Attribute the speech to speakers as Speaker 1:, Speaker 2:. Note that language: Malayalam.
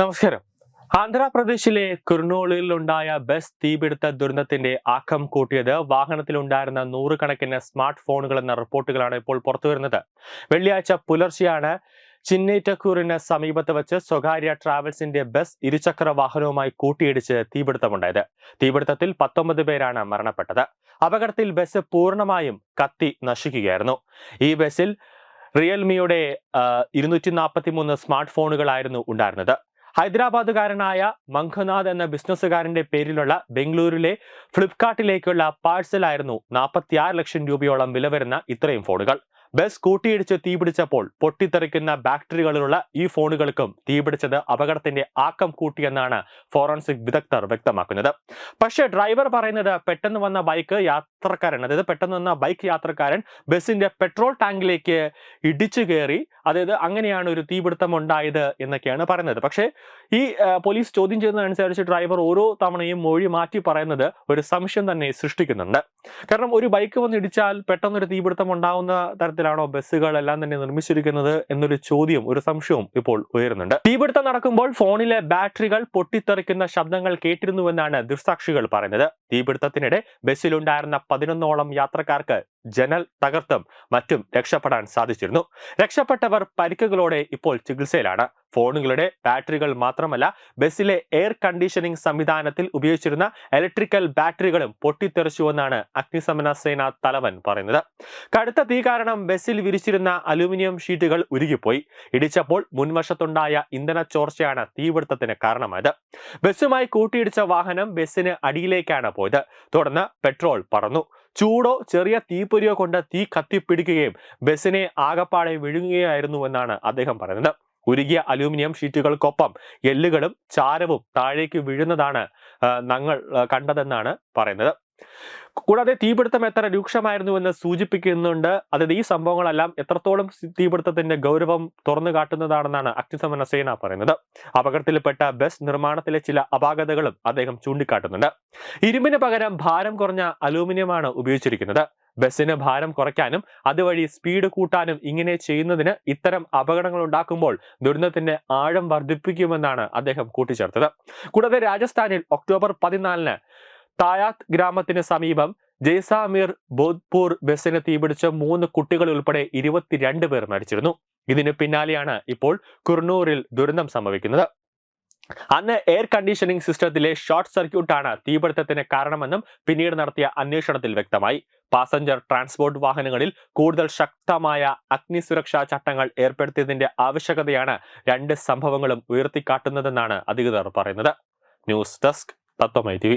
Speaker 1: നമസ്കാരം. ആന്ധ്രാപ്രദേശിലെ കുർണൂളിലുണ്ടായ ബസ് തീപിടുത്ത ദുരന്തത്തിന്റെ ആക്കം കൂട്ടിയത് വാഹനത്തിലുണ്ടായിരുന്ന നൂറുകണക്കിന് സ്മാർട്ട് ഫോണുകൾ എന്ന റിപ്പോർട്ടുകളാണ് ഇപ്പോൾ പുറത്തുവരുന്നത്. വെള്ളിയാഴ്ച പുലർച്ചെയാണ് ചിന്നേറ്റക്കൂറിന് സമീപത്ത് വെച്ച് സ്വകാര്യ ട്രാവൽസിന്റെ ബസ് ഇരുചക്ര വാഹനവുമായി കൂട്ടിയിടിച്ച് തീപിടുത്തമുണ്ടായത്. തീപിടുത്തത്തിൽ പത്തൊമ്പത് പേരാണ് മരണപ്പെട്ടത്. അപകടത്തിൽ ബസ് പൂർണമായും കത്തി നശിക്കുകയായിരുന്നു. ഈ ബസ്സിൽ റിയൽമിയുടെ ഇരുന്നൂറ്റി നാൽപ്പത്തി മൂന്ന് സ്മാർട്ട് ഫോണുകളായിരുന്നു ഉണ്ടായിരുന്നത്. ഹൈദരാബാദുകാരനായ മംഘനാഥ് എന്ന ബിസിനസ്സുകാരന്റെ പേരിലുള്ള ബംഗളൂരുവിലെ ഫ്ലിപ്കാർട്ടിലേക്കുള്ള പാഴ്സലായിരുന്നു നാൽപ്പത്തിയാറ് ലക്ഷം രൂപയോളം വില വരുന്ന ഇത്രയും ഫോണുകൾ. ബസ് കൂട്ടിയിടിച്ച് തീപിടിച്ചപ്പോൾ പൊട്ടിത്തെറിക്കുന്ന ബാറ്ററികളിലുള്ള ഈ ഫോണുകൾക്കും തീപിടിച്ചത് അപകടത്തിന്റെ ആക്കം കൂട്ടിയെന്നാണ് ഫോറൻസിക് വിദഗ്ധർ വ്യക്തമാക്കുന്നത്. പക്ഷേ ഡ്രൈവർ പറയുന്നത് പെട്ടെന്ന് വന്ന ബൈക്ക് യാത്രക്കാരൻ അതായത് പെട്ടെന്ന് വന്ന ബൈക്ക് യാത്രക്കാരൻ ബസിന്റെ പെട്രോൾ ടാങ്കിലേക്ക് ഇടിച്ചു കയറി അതായത് അങ്ങനെയാണ് ഒരു തീപിടുത്തം ഉണ്ടായത് എന്നൊക്കെയാണ് പറയുന്നത്. പക്ഷേ ഈ പോലീസ് ചോദ്യം ചെയ്യുന്നതനുസരിച്ച് ഡ്രൈവർ ഓരോ തവണയും മൊഴി മാറ്റി പറയുന്നത് ഒരു സംശയം തന്നെ സൃഷ്ടിക്കുന്നുണ്ട്. കാരണം ഒരു ബൈക്ക് വന്ന് ഇടിച്ചാൽ പെട്ടെന്നൊരു തീപിടുത്തം ഉണ്ടാവുന്ന തരത്തിലാണോ ബസ്സുകളെല്ലാം തന്നെ നിർമ്മിച്ചിരിക്കുന്നത് എന്നൊരു ചോദ്യം ഒരു സംശയവും ഇപ്പോൾ ഉയരുന്നുണ്ട്. തീപിടുത്തം നടക്കുമ്പോൾ ഫോണിലെ ബാറ്ററികൾ പൊട്ടിത്തെറിക്കുന്ന ശബ്ദങ്ങൾ കേട്ടിരുന്നുവെന്നാണ് ദൃക്സാക്ഷികൾ പറയുന്നത്. തീപിടുത്തത്തിനിടെ ബസ്സിലുണ്ടായിരുന്ന പതിനൊന്നോളം യാത്രക്കാർക്ക് ജനൽ തകർത്തും മറ്റും രക്ഷപ്പെടാൻ സാധിച്ചിരുന്നു. രക്ഷപ്പെട്ടവർ പരിക്കുകളോടെ ഇപ്പോൾ ചികിത്സയിലാണ്. ഫോണുകളുടെ ബാറ്ററികൾ മാത്രമല്ല ബസ്സിലെ എയർ കണ്ടീഷനിംഗ് സംവിധാനത്തിൽ ഉപയോഗിച്ചിരുന്ന ഇലക്ട്രിക്കൽ ബാറ്ററികളും പൊട്ടിത്തെറിച്ചുവെന്നാണ് അഗ്നിശമന സേന തലവൻ പറയുന്നത്. കടുത്ത തീ കാരണം ബസ്സിൽ വിരിച്ചിരുന്ന അലുമിനിയം ഷീറ്റുകൾ ഉരുകിപ്പോയി. ഇടിച്ചപ്പോൾ മുൻവശത്തുണ്ടായ ഇന്ധന ചോർച്ചയാണ് തീപിടുത്തത്തിന് കാരണമായത്. ബസ്സുമായി കൂട്ടിയിടിച്ച വാഹനം ബസ്സിന് അടിയിലേക്കാണ് പോയത്. തുടർന്ന് പെട്രോൾ പറന്നു. ചൂടോ ചെറിയ തീപ്പൊരിയോ കൊണ്ട് തീ കത്തിപ്പിടിക്കുകയും ബസ്സിനെ ആകപ്പാടെ വിഴുങ്ങുകയായിരുന്നുവെന്നാണ് അദ്ദേഹം പറയുന്നത്. ഉരുകിയ അലൂമിനിയം ഷീറ്റുകൾക്കൊപ്പം എല്ലുകളും ചാരവും താഴേക്ക് വീഴുന്നതാണ് ഞങ്ങൾ കണ്ടതെന്നാണ് പറയുന്നത്. കൂടാതെ തീപിടുത്തം എത്ര രൂക്ഷമായിരുന്നുവെന്ന് സൂചിപ്പിക്കുന്നുണ്ട്. അതായത് ഈ സംഭവങ്ങളെല്ലാം എത്രത്തോളം തീപിടുത്തത്തിന്റെ ഗൗരവം തുറന്നു കാട്ടുന്നതാണെന്നാണ് അഗ്നിശമന സേന പറയുന്നത്. അപകടത്തിൽപ്പെട്ട ബസ് നിർമ്മാണത്തിലെ ചില അപാകതകളും അദ്ദേഹം ചൂണ്ടിക്കാട്ടുന്നുണ്ട്. ഇരുമ്പിന് പകരം ഭാരം കുറഞ്ഞ അലൂമിനിയമാണ് ഉപയോഗിച്ചിരിക്കുന്നത്. ബസ്സിന് ഭാരം കുറയ്ക്കാനും അതുവഴി സ്പീഡ് കൂട്ടാനും ഇങ്ങനെ ചെയ്യുന്നതിന് ഇത്തരം അപകടങ്ങൾ ഉണ്ടാക്കുമ്പോൾ ദുരന്തത്തിന്റെ ആഴം വർദ്ധിപ്പിക്കുമെന്നാണ് അദ്ദേഹം കൂട്ടിച്ചേർത്തത്. കൂടാതെ രാജസ്ഥാനിൽ ഒക്ടോബർ പതിനാലിന് തായാത്ത് ഗ്രാമത്തിന് സമീപം ജയ്സാമീർ ബോധ്പൂർ ബസ്സിന് തീപിടിച്ച മൂന്ന് കുട്ടികൾ ഉൾപ്പെടെ ഇരുപത്തിരണ്ട് പേർ മരിച്ചിരുന്നു. ഇതിന് പിന്നാലെയാണ് ഇപ്പോൾ കുർണൂറിൽ ദുരന്തം സംഭവിക്കുന്നത്. അന്ന് എയർ കണ്ടീഷനിംഗ് സിസ്റ്റത്തിലെ ഷോർട്ട് സർക്യൂട്ടാണ് തീപിടുത്തത്തിന് കാരണമെന്നും പിന്നീട് നടത്തിയ അന്വേഷണത്തിൽ വ്യക്തമായി. പാസഞ്ചർ ട്രാൻസ്പോർട്ട് വാഹനങ്ങളിൽ കൂടുതൽ ശക്തമായ അഗ്നി സുരക്ഷാ ചട്ടങ്ങൾ ഏർപ്പെടുത്തിയതിന്റെ ആവശ്യകതയാണ് രണ്ട് സംഭവങ്ങളും ഉയർത്തിക്കാട്ടുന്നതെന്നാണ് അധികൃതർ പറയുന്നത്. ന്യൂസ് ഡെസ്ക് തത്വമൈ ടി